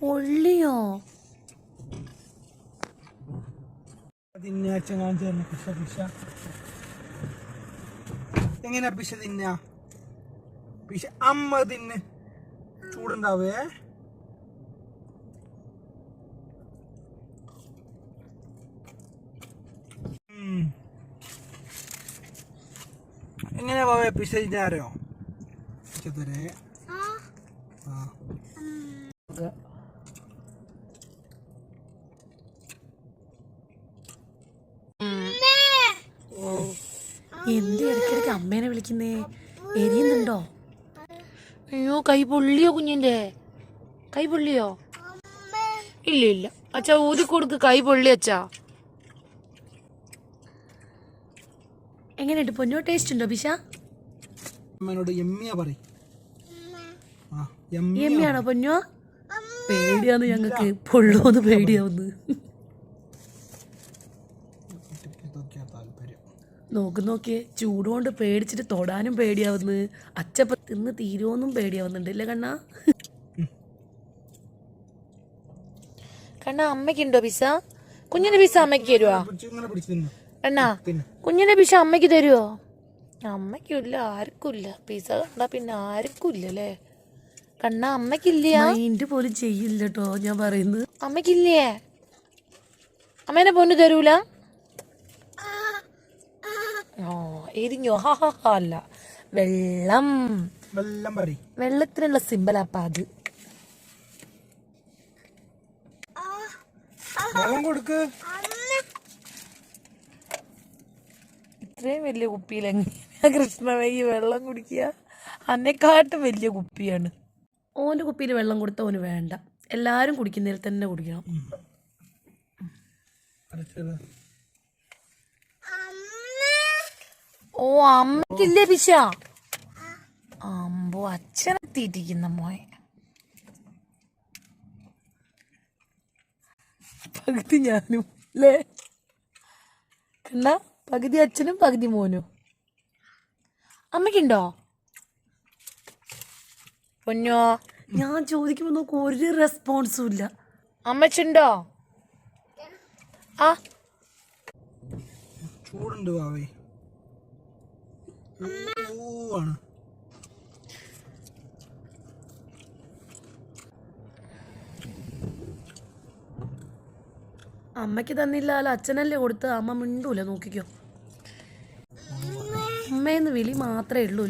പൊള്ളിയോ? എങ്ങനെ പിശ തിന്ന? പിശ അമ്മ തിന്ന്. ചൂടുണ്ടാവേ. എങ്ങനെ പോവേ പിശ തിന്നാരോ തരേ ആ. എന്ത് ഇടയ്ക്കിടയ്ക്ക് അമ്മേനെ വിളിക്കുന്നേ? എരിയുന്നുണ്ടോ? അയ്യോ കൈ പൊള്ളിയോ കുഞ്ഞിന്റെ? കൈ പൊള്ളിയോ? ഇല്ല ഇല്ല. അച്ഛാ ഊതി കൊടുക്ക്. കൈ പൊള്ളി അച്ഛാ. എങ്ങനെയുണ്ട്? പൊന്നോ ടേസ്റ്റ് ഉണ്ടോ ബിഷ അമ്മേനോട് എമ്മിയാ പറയും. എമ്മയാണോ പൊന്നോ? പേടിയാന്ന് ഞങ്ങൾക്ക്. പൊള്ളോന്ന് പേടിയാവുന്നു. നോക്ക് നോക്കിയേ ചൂടുകൊണ്ട് പേടിച്ചിട്ട് തൊടാനും പേടിയാവുന്നു. അച്ചപ്പ തിന്ന് തീരുമോന്നും പേടിയാവുന്നുണ്ട് ഇല്ലേ കണ്ണാ? കണ്ണാ അമ്മയ്ക്കുണ്ടോ പിസ കുഞ്ഞിന്റെ പിസ അമ്മയ്ക്ക് തരുവോ? കണ്ണാ കുഞ്ഞിന്റെ പിസ അമ്മയ്ക്ക് തരുവോ? അമ്മയ്ക്കില്ല ആർക്കുമില്ല. പിസ കണ്ടാ പിന്നെ ആർക്കുമില്ല അല്ലേ? കണ്ണാ അമ്മക്കില്ല മൈൻഡ് പോലും ചെയ്യില്ല കേട്ടോ ഞാൻ പറയുന്നത്. അമ്മക്കില്ലേ അമ്മേനെ പൊന്നു തരൂല? ഓ എരിഞ്ഞോ? ഹാ ഹാ ഹാ അല്ല. വെള്ളം. വെള്ളം പറ വെള്ളത്തിനുള്ള സിമ്പലാപ്പാ അത്. വെള്ളം കൊടുക്ക്. ഇത്രയും വലിയ കുപ്പിയിൽ എങ്ങനെയാ കൃഷ്ണമയ്യ വെള്ളം കുടിക്കുക? അന്നെക്കാട്ടും വലിയ കുപ്പിയാണ്. ഓന്റെ കുപ്പിയിൽ വെള്ളം കൊടുത്ത ഓന് വേണ്ട. എല്ലാവരും കുടിക്കുന്നതിൽ തന്നെ കുടിക്കണം. ഓ അമ്മക്കില്ലേ പിശ? അമ്പോ അച്ഛനെത്തിയിട്ടിരിക്കുന്ന മോയെ പകുതി ഞാനും അല്ലേ കണ്ട? പകുതി അച്ഛനും പകുതി മോനും. അമ്മയ്ക്കുണ്ടോ? പൊന്നോ? ഞാൻ ചോദിക്കുമ്പോൾ നോക്ക് ഒരു റെസ്പോൺസും ഇല്ല. അമ്മച്ചുണ്ടോ? ആ. ചൂടുണ്ട് വാവേ ആണ് അമ്മയ്ക്ക് തന്നില്ലാലോ അച്ഛനല്ലേ കൊടുത്ത് അമ്മ മിണ്ടൂല നോക്കിക്കോ. അമ്മയെന്ന് വിളി മാത്രമേ ഉള്ളൂ